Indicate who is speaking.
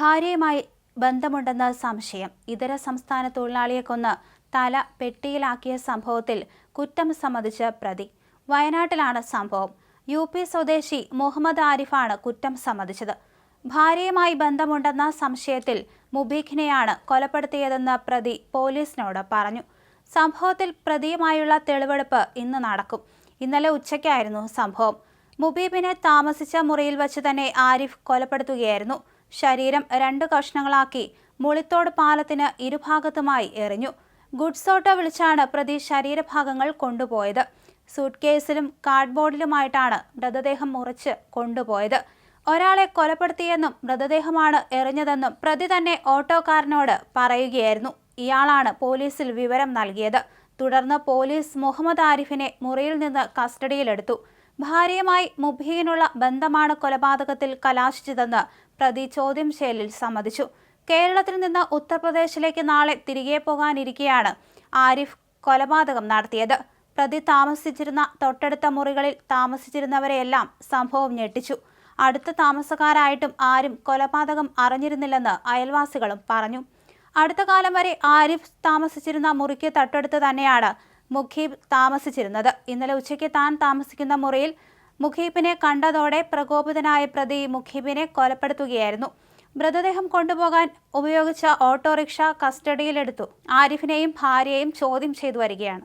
Speaker 1: ഭാര്യയുമായി ബന്ധമുണ്ടെന്ന സംശയം. ഇതര സംസ്ഥാന തൊഴിലാളിയെ കൊന്ന് തല പെട്ടിയിലാക്കിയ സംഭവത്തിൽ കുറ്റം സമ്മതിച്ച പ്രതി. വയനാട്ടിലാണ് സംഭവം. യു പി സ്വദേശി മുഹമ്മദ് ആരിഫാണ് കുറ്റം സമ്മതിച്ചത്. ഭാര്യയുമായി ബന്ധമുണ്ടെന്ന സംശയത്തിൽ മുബീഖിനെയാണ് കൊലപ്പെടുത്തിയതെന്ന് പ്രതി പോലീസിനോട് പറഞ്ഞു. സംഭവത്തിൽ പ്രതിയുമായുള്ള തെളിവെടുപ്പ് ഇന്ന് നടക്കും. ഇന്നലെ ഉച്ചയ്ക്കായിരുന്നു സംഭവം. മുബീബിനെ താമസിച്ച മുറിയിൽ വച്ച് തന്നെ ആരിഫ് കൊലപ്പെടുത്തുകയായിരുന്നു. ശരീരം രണ്ട് കഷ്ണങ്ങളാക്കി മുളിത്തോട് പാലത്തിന് ഇരുഭാഗത്തുമായി എറിഞ്ഞു. ഗുഡ്സ് ഓട്ടോ വിളിച്ചാണ് പ്രതി ശരീരഭാഗങ്ങൾ കൊണ്ടുപോയത്. സൂട്ട് കേസിലും കാർഡ്ബോർഡിലുമായിട്ടാണ് മൃതദേഹം മുറിച്ച് കൊണ്ടുപോയത്. ഒരാളെ കൊലപ്പെടുത്തിയെന്നും മൃതദേഹമാണ് എറിഞ്ഞതെന്നും പ്രതി തന്നെ ഓട്ടോക്കാരനോട് പറയുകയായിരുന്നു. ഇയാളാണ് പോലീസിൽ വിവരം നൽകിയത്. തുടർന്ന് പോലീസ് മുഹമ്മദ് ആരിഫിനെ മുറിയിൽ നിന്ന് കസ്റ്റഡിയിലെടുത്തു. ഭാര്യയുമായി മുബീനുള്ള ബന്ധമാണ് കൊലപാതകത്തിൽ കലാശിച്ചതെന്ന് പ്രതി ചോദ്യം ചെയ്യലിൽ സമ്മതിച്ചു. കേരളത്തിൽ നിന്ന് ഉത്തർപ്രദേശിലേക്ക് നാളെ തിരികെ പോകാനിരിക്കെയാണ് ആരിഫ് കൊലപാതകം നടത്തിയത്. പ്രതി താമസിച്ചിരുന്ന തൊട്ടടുത്ത മുറികളിൽ താമസിച്ചിരുന്നവരെയെല്ലാം സംഭവം ഞെട്ടിച്ചു. അടുത്ത താമസക്കാരായിട്ടും ആരും കൊലപാതകം അറിഞ്ഞിരുന്നില്ലെന്ന് അയൽവാസികളും പറഞ്ഞു. അടുത്ത കാലം വരെ ആരിഫ് താമസിച്ചിരുന്ന മുറിക്ക് തൊട്ടടുത്ത് തന്നെയാണ് മുഖീബ് താമസിച്ചിരുന്നത്. ഇന്നലെ ഉച്ചയ്ക്ക് താൻ താമസിക്കുന്ന മുറിയിൽ മുഖീബിനെ കണ്ടതോടെ പ്രകോപിതനായ പ്രതി മുഖീബിനെ കൊലപ്പെടുത്തുകയായിരുന്നു. മൃതദേഹം കൊണ്ടുപോകാൻ ഉപയോഗിച്ച ഓട്ടോറിക്ഷ കസ്റ്റഡിയിലെടുത്തു. ആരിഫിനെയും ഭാര്യയെയും ചോദ്യം ചെയ്തു വരികയാണ്.